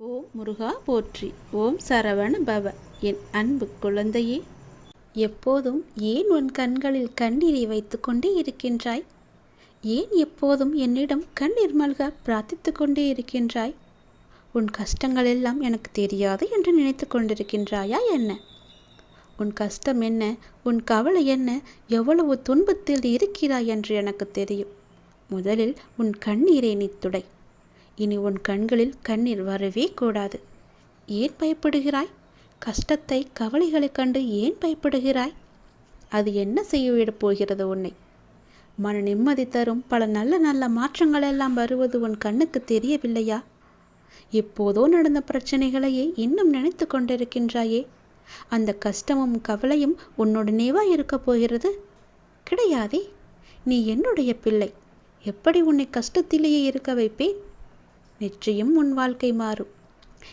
ஓம் முருகா போற்றி. ஓம் சரவண பவ. என் அன்பு குழந்தையே எப்போதும் ஏன் உன் கண்களில் கண்ணீரை வைத்து கொண்டே இருக்கின்றாய்? ஏன் எப்போதும் என்னிடம் கண்ணீர் மல்க பிரார்த்தித்து கொண்டே இருக்கின்றாய்? உன் கஷ்டங்கள் எல்லாம் எனக்கு தெரியாது என்று நினைத்து கொண்டிருக்கின்றாயா என்ன? உன் கஷ்டம் என்ன? உன் கவலை என்ன? எவ்வளவு துன்பத்தில் இருக்கிறாய் என்று எனக்கு தெரியும். முதலில் உன் கண்ணீரை நீ துடை. இனி உன் கண்களில் கண்ணீர் வரவே கூடாது. ஏன் பயப்படுகிறாய்? கஷ்டத்தை கவலைகளைக் கண்டு ஏன் பயப்படுகிறாய்? அது என்ன செய்யவிடப் போகிறது உன்னை? மன நிம்மதி தரும் பல நல்ல நல்ல மாற்றங்கள் எல்லாம் வருவது உன் கண்ணுக்கு தெரியவில்லையா? எப்போதோ நடந்த பிரச்சனைகளையே இன்னும் நினைத்து கொண்டிருக்கின்றாயே. அந்த கஷ்டமும் கவலையும் உன்னுடனேவா இருக்கப் போகிறது? கிடையாதே. நீ என்னுடைய பிள்ளை. எப்படி உன்னை கஷ்டத்திலேயே இருக்க வைப்பேன்? நிச்சயம் உன் வாழ்க்கை மாறும்.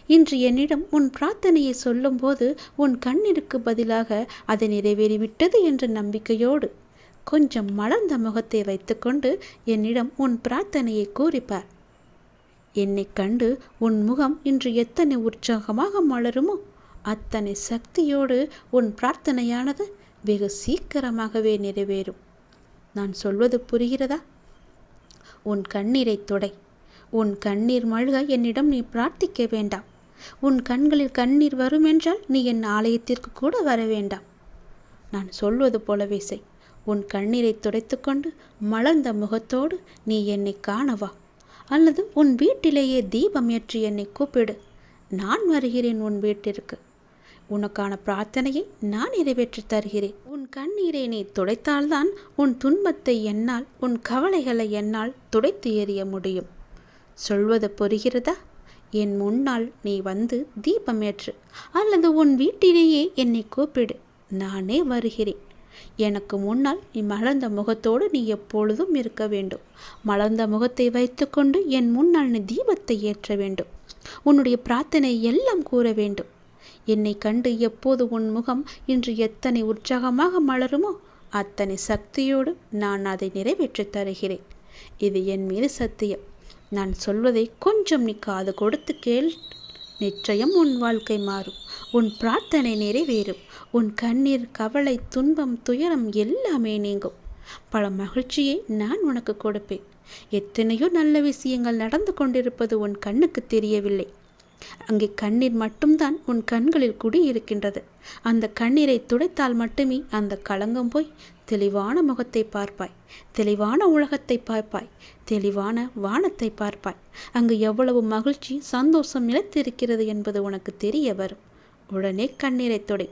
இன்று என்னிடம் உன் பிரார்த்தனையை சொல்லும்போது உன் கண்ணிற்கு பதிலாக அது நிறைவேறிவிட்டது என்ற நம்பிக்கையோடு கொஞ்சம் மலர்ந்த முகத்தை வைத்துக்கொண்டு என்னிடம் உன் பிரார்த்தனையை கூறிப்பார். என்னை கண்டு உன் முகம் இன்று எத்தனை உற்சாகமாக மலருமோ அத்தனை சக்தியோடு உன் பிரார்த்தனையானது வெகு சீக்கிரமாகவே நிறைவேறும். நான் சொல்வது புரிகிறதா? உன் கண்ணீரை தொடை. உன் கண்ணீர் மழுக என்னிடம் நீ பிரார்த்திக்க வேண்டாம். உன் கண்களில் கண்ணீர் வரும் என்றால் நீ என் ஆலயத்திற்கு கூட வர வேண்டாம். நான் சொல்வது போலவே செய் உன் கண்ணீரை துடைத்துக்கொண்டு மலர்ந்த முகத்தோடு நீ என்னை காணவா? அல்லது உன் வீட்டிலேயே தீபம் ஏற்றி என்னை கூப்பிடு. நான் வருகிறேன் உன் வீட்டிற்கு. உனக்கான பிரார்த்தனையை நான் நிறைவேற்றி தருகிறேன். உன் கண்ணீரை நீ துடைத்தால்தான் உன் துன்பத்தை என்னால் உன் கவலைகளை என்னால் துடைத்து எறிய முடியும். சொல்வது புரிகிறதா? என் முன்னால் நீ வந்து தீபமேற்று அல்லது உன் வீட்டிலேயே என்னை கூப்பிடு நானே வருகிறேன். எனக்கு முன்னால் நீ மலர்ந்த முகத்தோடு நீ எப்பொழுதும் இருக்க வேண்டும். மலர்ந்த முகத்தை வைத்துக்கொண்டு என் முன்னால் நீ தீபத்தை ஏற்ற வேண்டும். உன்னுடைய பிரார்த்தனை எல்லாம் கூற வேண்டும். என்னை கண்டு எப்போது உன் முகம் இன்று எத்தனை உற்சாகமாக மலருமோ அத்தனை சக்தியோடு நான் அதை நிறைவேற்றித் தருகிறேன். இது என் மீது சத்தியம். நான் சொல்வதை கொஞ்சம் நீ காது கொடுத்து கேள். நிச்சயம் உன் வாழ்க்கை மாறும். உன் பிரார்த்தனை நிறைவேறும். உன் கண்ணீர் கவலை துன்பம் துயரம் எல்லாமே நீங்கும். பல மகிழ்ச்சியை நான் உனக்கு கொடுப்பேன். எத்தனையோ நல்ல விஷயங்கள் நடந்து கொண்டிருப்பது உன் கண்ணுக்கு தெரியவில்லை. அங்கே கண்ணீர் மட்டும்தான் உன் கண்களில் குடியிருக்கின்றது. அந்த கண்ணீரை துடைத்தால் மட்டுமே அந்த களங்கம் போய் தெளிவான முகத்தை பார்ப்பாய். தெளிவான உலகத்தை பார்ப்பாய். தெளிவான வானத்தை பார்ப்பாய். அங்கு எவ்வளவு மகிழ்ச்சி சந்தோஷம் நிலைத்திருக்கிறது என்பது உனக்கு தெரிய வரும். உடனே கண்ணீரை துடை.